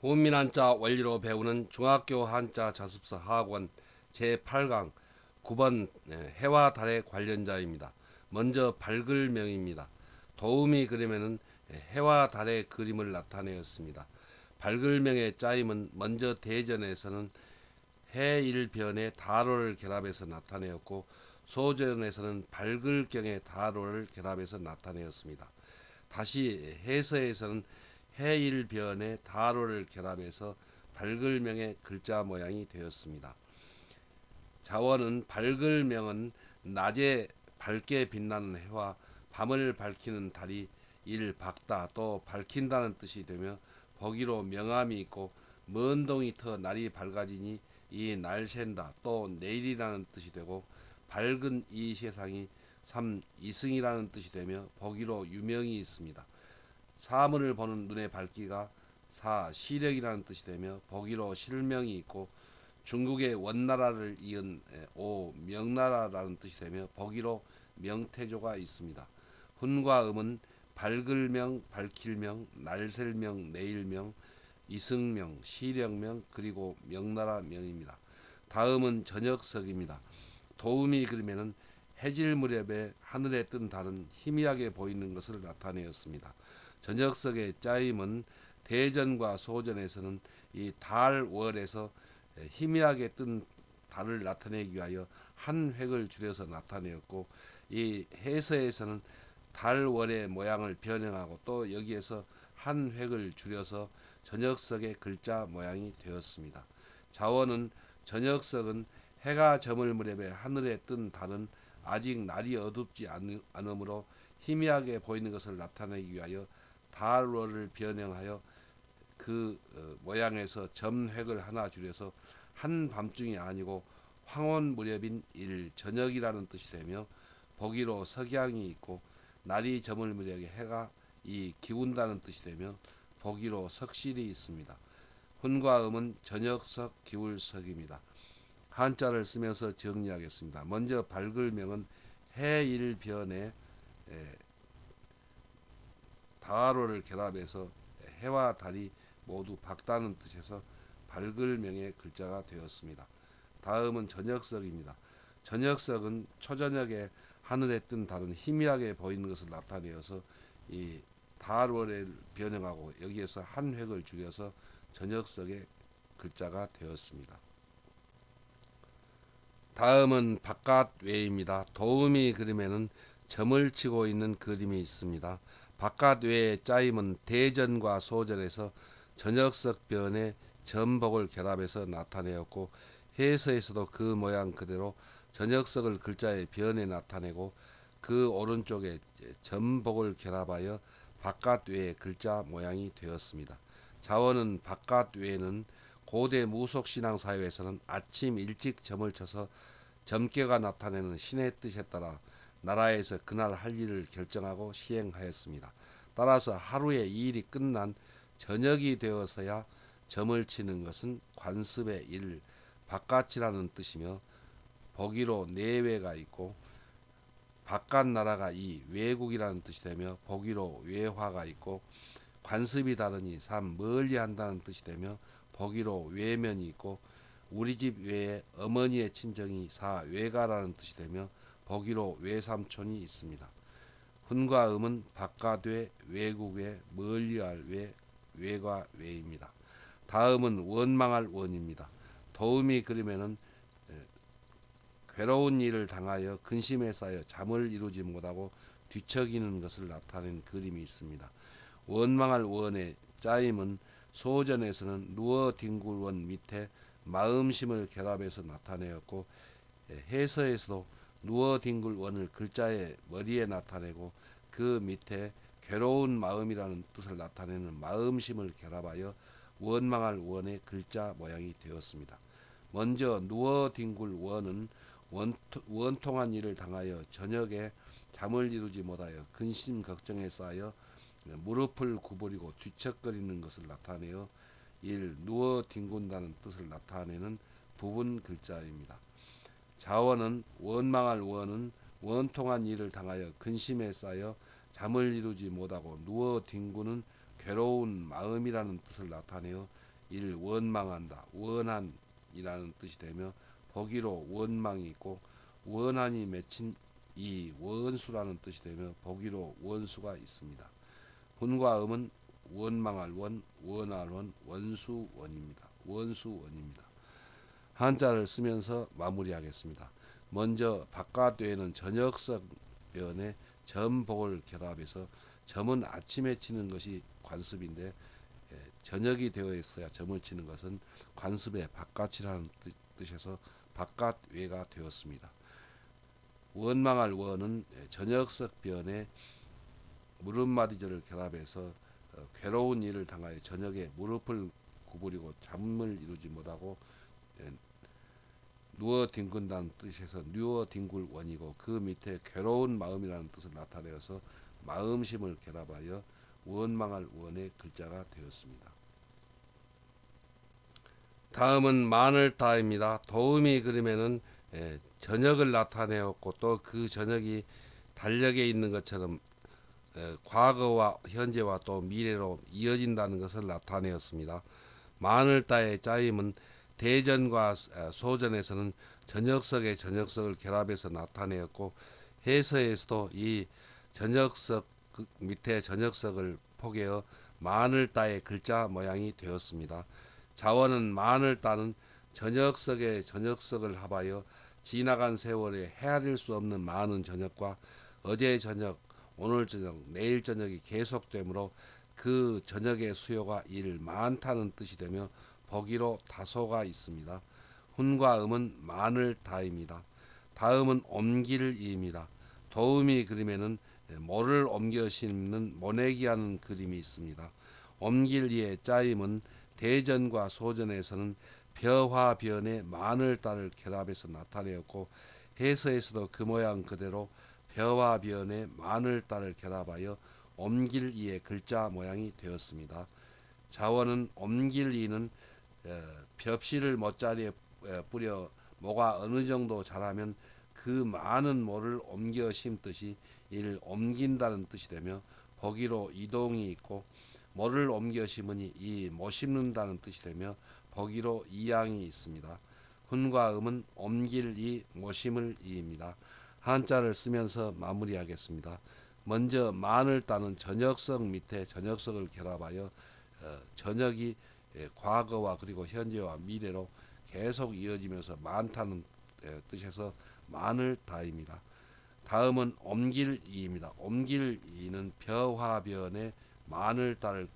훈민 한자 원리로 배우는 중학교 한자 자습서 학원 제8강 9번 해와 달의 관련자입니다. 먼저 발글명입니다. 도우미 그림에는 해와 달의 그림을 나타내었습니다. 발글명의 짜임은 먼저 대전에서는 해일변의 다로를 결합해서 나타내었고 소전에서는 발글경의 다로를 결합해서 나타내었습니다. 다시 해서에서는 해일변의 다로를 결합해서 발글명의 글자 모양이 되었습니다. 자원은 발글명은 낮에 밝게 빛나는 해와 밤을 밝히는 달이 일 밝다 또 밝힌다는 뜻이 되며 보기로 명암이 있고 먼 동이 터 날이 밝아지니 이 날 샌다 또 내일이라는 뜻이 되고 밝은 이 세상이 삼 이승이라는 뜻이 되며 보기로 유명이 있습니다. 사물을 보는 눈의 밝기가 사 시력이라는 뜻이 되며 보기로 실명이 있고 중국의 원나라를 이은 오 명나라라는 뜻이 되며 보기로 명태조가 있습니다. 훈과 음은 밝을명, 밝힐명, 날셀명, 내일명, 이승명, 시력명 그리고 명나라명입니다. 다음은 저녁석입니다. 도움이 그림에는 해질 무렵에 하늘에 뜬 달은 희미하게 보이는 것을 나타내었습니다. 저녁석의 짜임은 대전과 소전에서는 이 달월에서 희미하게 뜬 달을 나타내기 위하여 한 획을 줄여서 나타내었고 이 해서에서는 달월의 모양을 변형하고 또 여기에서 한 획을 줄여서 저녁석의 글자 모양이 되었습니다. 자원은 저녁석은 해가 저물 무렵에 하늘에 뜬 달은 아직 날이 어둡지 않으므로 희미하게 보이는 것을 나타내기 위하여 달월을 변형하여 그 어, 모양에서 점획을 하나 줄여서 한밤중이 아니고 황혼 무렵인 일 저녁이라는 뜻이 되며 보기로 석양이 있고 날이 저물 무렵에 해가 이 기운다는 뜻이 되며 보기로 석실이 있습니다. 훈과 음은 저녁석 기울석입니다. 한자를 쓰면서 정리하겠습니다. 먼저 발글명은 해일변에 다로를 결합해서 해와 달이 모두 밝다는 뜻에서 발글명의 글자가 되었습니다. 다음은 저녁석입니다. 저녁석은 초저녁에 하늘에 뜬 달은 희미하게 보이는 것을 나타내어서 이 달월을 변형하고 여기에서 한 획을 줄여서 저녁석의 글자가 되었습니다. 다음은 바깥 외입니다. 도우미 그림에는 점을 치고 있는 그림이 있습니다. 바깥 외의 짜임은 대전과 소전에서 저녁석변에 전복을 결합해서 나타내었고 해서에서도 그 모양 그대로 저녁석을 글자의 변에 나타내고 그 오른쪽에 전복을 결합하여 바깥 외의 글자 모양이 되었습니다. 자원은 바깥 외에는 고대 무속 신앙 사회에서는 아침 일찍 점을 쳐서 점괘가 나타내는 신의 뜻에 따라 나라에서 그날 할 일을 결정하고 시행하였습니다. 따라서 하루에 이 일이 끝난 저녁이 되어서야 점을 치는 것은 관습의 일, 바깥이라는 뜻이며 보기로 내외가 있고 바깥 나라가 이 외국이라는 뜻이 되며 보기로 외화가 있고 관습이 다르니 삼 멀리 한다는 뜻이 되며 보기로 외면이 있고 우리 집 외에 어머니의 친정이 사 외가라는 뜻이 되며 보기로 외삼촌이 있습니다. 훈과 음은 바깥외 외국외 멀리할 외 외과 외입니다. 다음은 원망할 원입니다. 도움이 그림에는 괴로운 일을 당하여 근심에 쌓여 잠을 이루지 못하고 뒤척이는 것을 나타낸 그림이 있습니다. 원망할 원의 짜임은 소전에서는 누워 뒹굴 원 밑에 마음심을 결합해서 나타내었고 해서에서도 누워 뒹굴 원을 글자의 머리에 나타내고 그 밑에 괴로운 마음이라는 뜻을 나타내는 마음심을 결합하여 원망할 원의 글자 모양이 되었습니다. 먼저 누워 뒹굴 원은 원통 한 일을 당하여 저녁에 잠을 이루지 못하여 근심 걱정에 쌓여 무릎을 구부리고 뒤척거리는 것을 나타내어 일 누워 뒹군다는 뜻을 나타내는 부분 글자입니다. 자원은 원망할 원은 원통한 일을 당하여 근심에 쌓여 잠을 이루지 못하고 누워 뒹구는 괴로운 마음이라는 뜻을 나타내어 이를 원망한다. 원한이라는 뜻이 되며 보기로 원망이 있고 원한이 맺힌 이 원수라는 뜻이 되며 보기로 원수가 있습니다. 훈과 음은 원망할 원, 원할 원, 원수원입니다. 원수원입니다. 한자를 쓰면서 마무리하겠습니다. 먼저 바깥외에는 저녁석 변에 전복을 결합해서 점은 아침에 치는 것이 관습인데 예, 저녁이 되어 있어야 점을 치는 것은 관습의 바깥이라는 뜻- 뜻에서 바깥외가 되었습니다. 원망할 원은 예, 저녁석 변에 무릎마디절을 결합해서 어, 괴로운 일을 당하여 저녁에 무릎을 구부리고 잠을 이루지 못하고 예, 누워 뒹군다는 뜻에서 누워 뒹굴 원이고 그 밑에 괴로운 마음이라는 뜻을 나타내어서 마음심을 결합하여 원망할 원의 글자가 되었습니다. 다음은 마늘다입니다. 도우미 그림에는 예, 저녁을 나타내었고 또 그 저녁이 달력에 있는 것처럼 예, 과거와 현재와 또 미래로 이어진다는 것을 나타내었습니다. 마늘다의 짜임은 대전과 어, 소전에서는 전역석의 전역석을 결합해서 나타내었고 해서에서도 이 전역석 그 밑에 전역석을 포개어 마늘다의 글자 모양이 되었습니다. 자원은 마늘다는 전역석의 전역석을 합하여 지나간 세월에 헤아릴 수 없는 많은 저녁과 어제 저녁, 오늘 저녁, 내일 저녁이 계속되므로 그 저녁의 수요가 일 많다는 뜻이 되며 보기로 다소가 있습니다. 훈과 음은 마늘 다입니다. 다음은 옮길이입니다. 도우미 그림에는 모를 옮겨 심는 모내기 하는 그림이 있습니다. 옮길이의 짜임은 대전과 소전에서는 벼화변에 마늘달을 결합해서 나타내었고 해서에서도 그 모양 그대로 벼화변에 마늘달을 결합하여 옮길이의 글자 모양이 되었습니다. 자원은 옮길이는 어, 벽실을 못자리에 어, 뿌려 모가 어느 정도 자라면 그 많은 모를 옮겨 심듯이 이를 옮긴다는 뜻이 되며 보기로 이동이 있고 모를 옮겨 심으니 이 못 심는다는 뜻이 되며 보기로 이양이 있습니다. 훈과 음은 옮길 이 모심을 이입니다. 한자를 쓰면서 마무리하겠습니다. 먼저 만을 따는 전역석 밑에 전역석을 결합하여 어, 전역이 예, 과거와 그리고 현재와 미래로 계속 이어지면서 많다는 예, 뜻에서 만을 다입니다. 다음은 옮길 이입니다. 옮길 이는 벼화변에 마늘 달을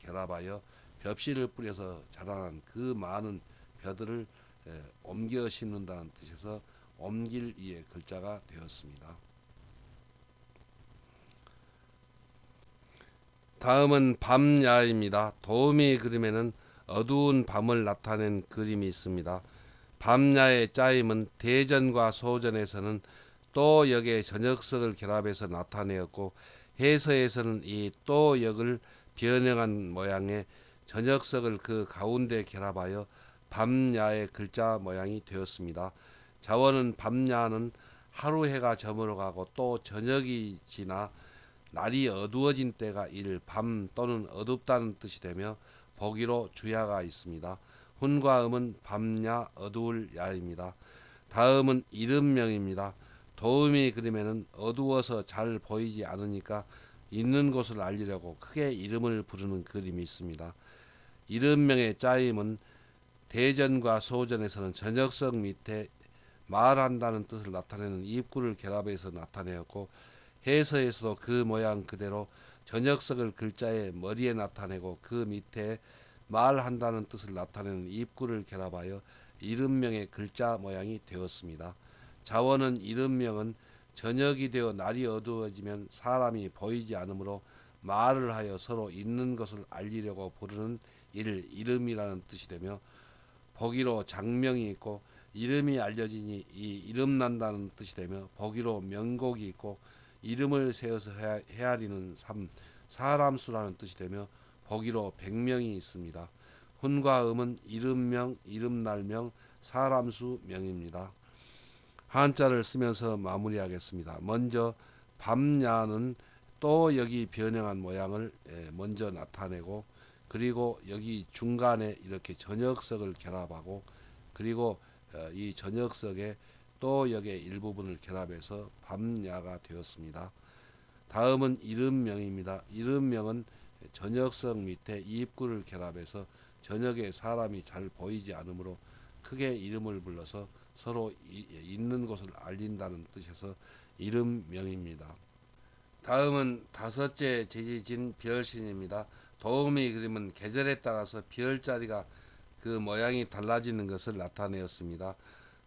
결합하여 벽실을 뿌려서 자라난 그 많은 벼들을 에, 옮겨 심는다는 뜻에서 옮길 이의 글자가 되었습니다. 다음은 밤야입니다. 도우미 그림에는 어두운 밤을 나타낸 그림이 있습니다. 밤야의 짜임은 대전과 소전에서는 또 역의 전역석을 결합해서 나타내었고 해서에서는 이 또 역을 변형한 모양의 전역석을 그 가운데 결합하여 밤야의 글자 모양이 되었습니다. 자원은 밤야는 하루 해가 저물어가고 또 저녁이 지나 날이 어두워진 때가 일 밤 또는 어둡다는 뜻이 되며 보기로 주야가 있습니다. 훈과 음은 밤야 어두울 야입니다. 다음은 이름명입니다. 도우미 그림에는 어두워서 잘 보이지 않으니까 있는 곳을 알리려고 크게 이름을 부르는 그림이 있습니다. 이름명의 짜임은 대전과 소전에서는 전역석 밑에 말한다는 뜻을 나타내는 입구를 결합해서 나타내었고 해서에서도 그 모양 그대로 전역석을 글자의 머리에 나타내고 그 밑에 말한다는 뜻을 나타내는 입구를 결합하여 이름명의 글자 모양이 되었습니다. 자원은 이름명은 저녁이 되어 날이 어두워지면 사람이 보이지 않으므로 말을 하여 서로 있는 것을 알리려고 부르는 이를 이름이라는 뜻이 되며 보기로 장명이 있고 이름이 알려지니 이 이름 난다는 뜻이 되며 보기로 명곡이 있고 이름을 세워서 헤아- 헤아리는 삶 사람 수라는 뜻이 되며 보기로 백명이 있습니다. 훈과 음은 이름명, 이름날명, 사람수 명입니다. 한자를 쓰면서 마무리하겠습니다. 먼저 밤야는 또 여기 변형한 모양을 예, 먼저 나타내고 그리고 여기 중간에 이렇게 저녁석을 결합하고 그리고 어, 이 저녁석에 또 여기에 일부분을 결합해서 밤야가 되었습니다. 다음은 이름명입니다. 이름명은 저녁석 밑에 입구를 결합해서 저녁에 사람이 잘 보이지 않으므로 크게 이름을 불러서 서로 이- 있는 곳을 알린다는 뜻에서 이름명입니다. 다음은 다섯째 지지진 별신입니다. 도우미 그림은 계절에 따라서 별자리가 그 모양이 달라지는 것을 나타내었습니다.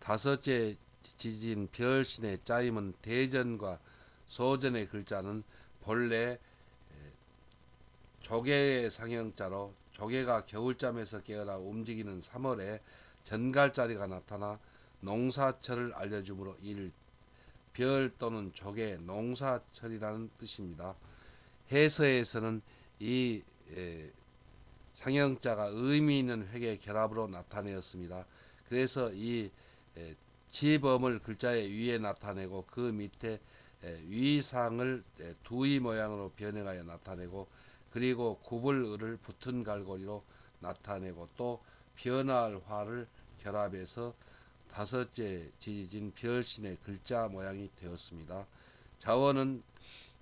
다섯째 지진 별신의 짜임은 대전과 소전의 글자는 본래 조개의 상형자로 조개가 겨울잠에서 깨어나 움직이는 3월에 전갈자리가 나타나 농사철을 알려주므로 이를 별 또는 조개 농사철이라는 뜻입니다. 해서에서는 이 에, 상형자가 의미 있는 획의 결합으로 나타내었습니다. 그래서 이 에, 지범을 글자의 위에 나타내고 그 밑에 에, 위상을 에, 두의 모양으로 변형하여 나타내고 그리고 구불을을 붙은 갈고리로 나타내고 또 변할 화를 결합해서 다섯째 지진 별신의 글자 모양이 되었습니다. 자원은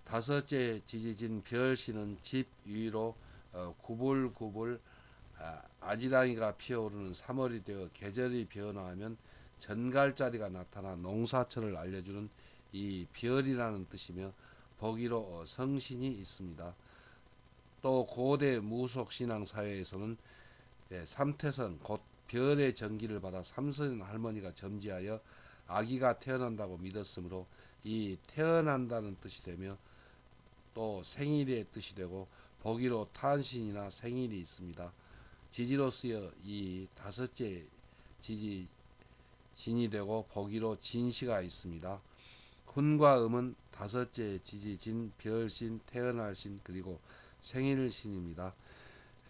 다섯째 지진 별신은 집 위로 어, 구불구불 아, 아지랑이가 피어오르는 3월이 되어 계절이 변화하면 전갈자리가 나타나 농사철을 알려주는 이 별이라는 뜻이며 보기로 어, 성신이 있습니다. 또 고대 무속 신앙 사회에서는 예, 삼태선 곧 별의 전기를 받아 삼선 할머니가 점지하여 아기가 태어난다고 믿었으므로 이 태어난다는 뜻이 되며 또 생일의 뜻이 되고 보기로 탄신이나 생일이 있습니다. 지지로 쓰여 이 다섯째 지지 진이 되고 보기로 진시가 있습니다. 훈과 음은 다섯째 지지 진 별신 태어날 신 그리고 생일신입니다.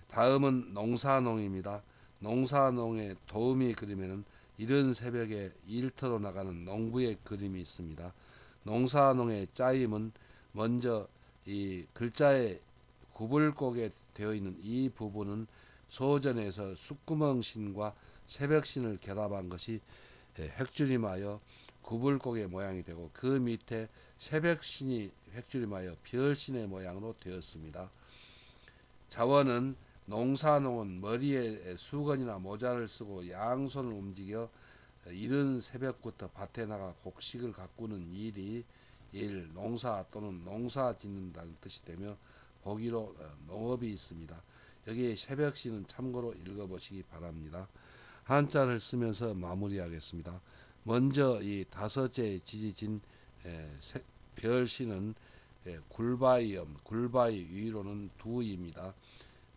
다음은 농사농입니다. 농사농의 도우미 그림에는 이른 새벽에 일터로 나가는 농부의 그림이 있습니다. 농사농의 짜임은 먼저 이 글자의 구불곡에 되어 있는 이 부분은 소전에서 숫구멍신과 새벽신을 결합한 것이 획주림하여 구불곡의 모양이 되고 그 밑에 새벽신이 획주림하여 별신의 모양으로 되었습니다. 자원은 농사농은 머리에 수건이나 모자를 쓰고 양손을 움직여 이른 새벽부터 밭에 나가 곡식을 가꾸는 일이 일 농사 또는 농사 짓는다는 뜻이 되며 보기로 어, 농업이 있습니다. 여기 새벽시는 참고로 읽어보시기 바랍니다. 한자를 쓰면서 마무리하겠습니다. 먼저 이 다섯째 지지진 예, 굴바이염, 굴바이 위로는 두입니다.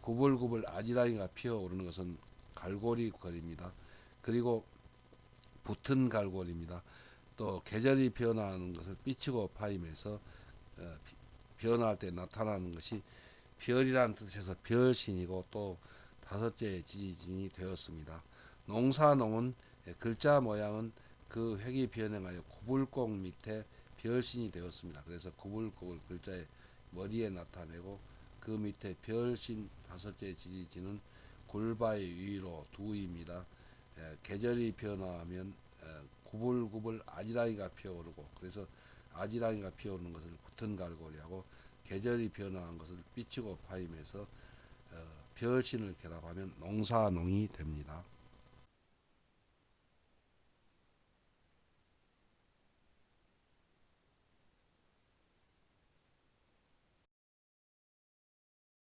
구불구불 아지랑이가 피어오르는 것은 갈고리 거리입니다. 그리고 붙은 갈고리입니다. 또 계절이 변화하는 것을 삐치고 파임해서 어, 비- 변화할 때 나타나는 것이 별이라는 뜻에서 별신이고 또 다섯째 지지진이 되었습니다. 농사농은 예, 글자 모양은 그 획이 변형하여 구불곡 밑에 별신이 되었습니다. 그래서 구불곡을 글자의 머리에 나타내고 그 밑에 별신 다섯째 지지진은 굴바의 위로 두입니다. 에, 계절이 변화하면 에, 구불구불 아지랑이가 피어오르고 그래서 아지랑이가 피어오르는 것을 붙은 갈고리하고 계절이 변화한 것을 삐치고 파임해서 어, 별신을 결합하면 농사농이 됩니다.